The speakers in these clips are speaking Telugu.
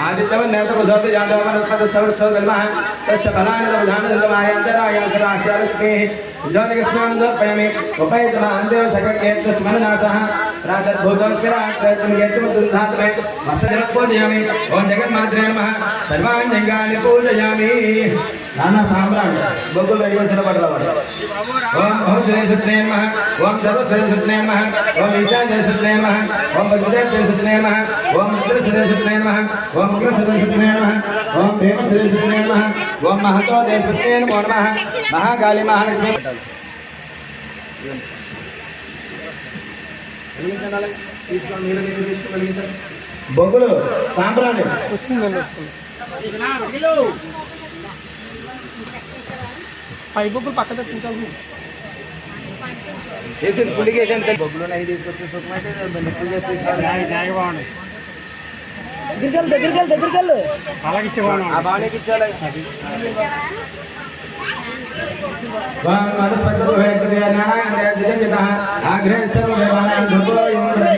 आदित्यवन नेत्र बुझौते जानते हो मन उत्पन्न सर्व सर्व ब्रह्म है तस्य भलान तो बुझान सर्व आयांतर आयांतर आश्रय लक्ष्मी ज्योति कृष्णानंद पयमे उपाय तमांदेव सकल केतु स्मरण नासः राजद भूतं किराट्रयतुर्धात्मैत वसजलपूजयामि ओम जगन्मात्रे नमः सर्वाण्यङ्गानि पूजयामि नाना साम्राट गोकुल वैवसन पडलावर ओम ओम जयसुत्रे नमः ओम सर्वसुत्रे नमः ओम ईशाजयसुत्रे नमः ओम भगवदेवसुत्रे नमः ओम मित्रसुत्रे नमः ओम मित्रसुत्रे नमः ओम भीमसुत्रे नमः ओम महतो देवसुत्रे नमः महाकाली महालक्ष्मी బొగ్గులు సాంబ్రాణి. వస్తుందండి వస్తుంది. పై బొగ్గులు పక్క తెప్పించాలి చేసి పులికేషన్ బొగ్గులు నై తీసుకొచ్చి సుఖమైతే నిప్పులు చేస్తే బాగున్నాయి దగ్గరికి దగ్గరికి దగ్గరికి అలాగే ఇచ్చేవాడు ఆ బాగానే ఇచ్చాలి.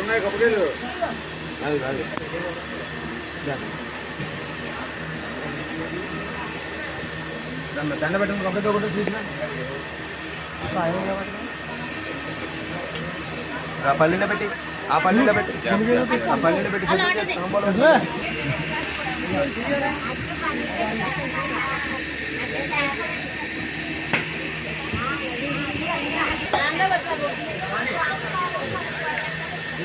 ఉన్నాయి కొబ్బరికాయలు అది అది దండ దండ పెట్టిన కొబ్బరికాయ కూడా చూసిన ఆ పల్లీలో పెట్టి ఆ పల్లీలో పెట్టి ఆ పల్లీలో పెట్టి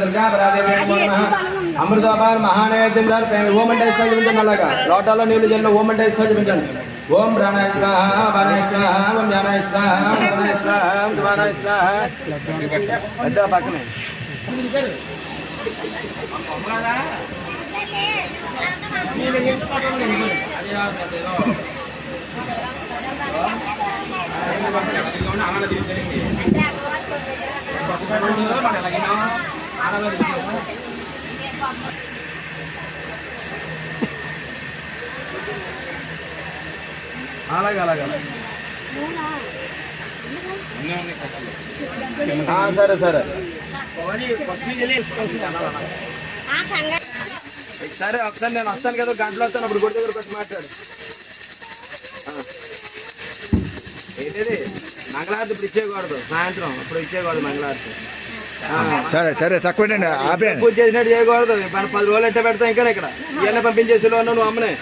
దుర్గా పరాదేవి అమృతపాల్ మహానైవేద్యం జరిపి ఓం అంటే చూపించండి అలాగా లోటాలో నీళ్ళు చల్లిన ఓం అంటే చూపించండి ఓం ప్రాణాయ స్వాహ బాణాయ స్వాహ ఓం జ్ఞానాయ స్వాహ ప్రాణాయ స్వాహ ఓం స్వాహ పెద్ద పక్కనే అలాగే అలాగే. ఆ, సరే సరే. సరే ఒకసారి నేను వస్తాను కదా గంటలో వస్తాను అప్పుడు గుడి దగ్గరకు వచ్చి మాట్లాడు. మంగళారతి ఇప్పుడు ఇచ్చేయకూడదు సాయంత్రం ఇప్పుడు ఇచ్చేయకూడదు మంగళారతి ఆ. సరే సరే చక్కబెట్టండి ఆపేయండి పూజ చేసినట్టు చేయకూడదు మన పది రోజులు ఎట్ట పెడతాం ఇక్కడ ఇక్కడ ఇవన్నీ పంపించేసి నువ్వు అమ్మనే